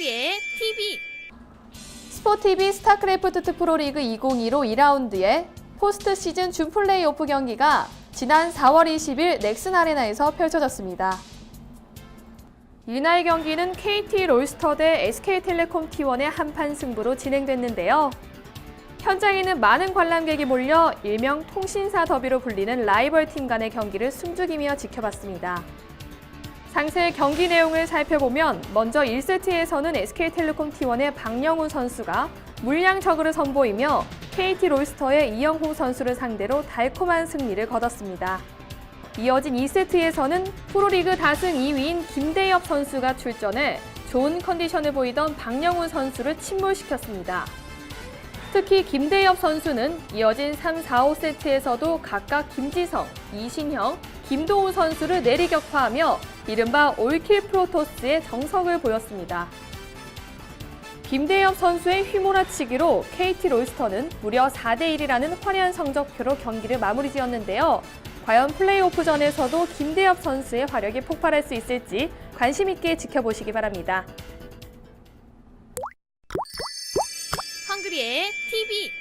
헝그리의 TV 스포티비 스타크래프트 프로리그 2025 2라운드의 포스트 시즌 준 플레이오프 경기가 지난 4월 20일 넥슨 아레나에서 펼쳐졌습니다. 이날 경기는 KT 롤스터 대 SK텔레콤 T1의 한판 승부로 진행됐는데요. 현장에는 많은 관람객이 몰려 일명 통신사 더비로 불리는 라이벌 팀 간의 경기를 숨죽이며 지켜봤습니다. 상세 경기 내용을 살펴보면 먼저 1세트에서는 SK텔레콤 T1의 박영훈 선수가 물량 저그를 선보이며 KT 롤스터의 이영호 선수를 상대로 달콤한 승리를 거뒀습니다. 이어진 2세트에서는 프로리그 다승 2위인 김대엽 선수가 출전해 좋은 컨디션을 보이던 박영훈 선수를 침몰시켰습니다. 특히 김대엽 선수는 이어진 3, 4, 5세트에서도 각각 김지성, 이신형, 김도우 선수를 내리격파하며 이른바 올킬 프로토스의 정석을 보였습니다. 김대엽 선수의 휘몰아치기로 KT 롤스터는 무려 4대1이라는 화려한 성적표로 경기를 마무리 지었는데요. 과연 플레이오프전에서도 김대엽 선수의 화력이 폭발할 수 있을지 관심 있게 지켜보시기 바랍니다. 헝그리의 TV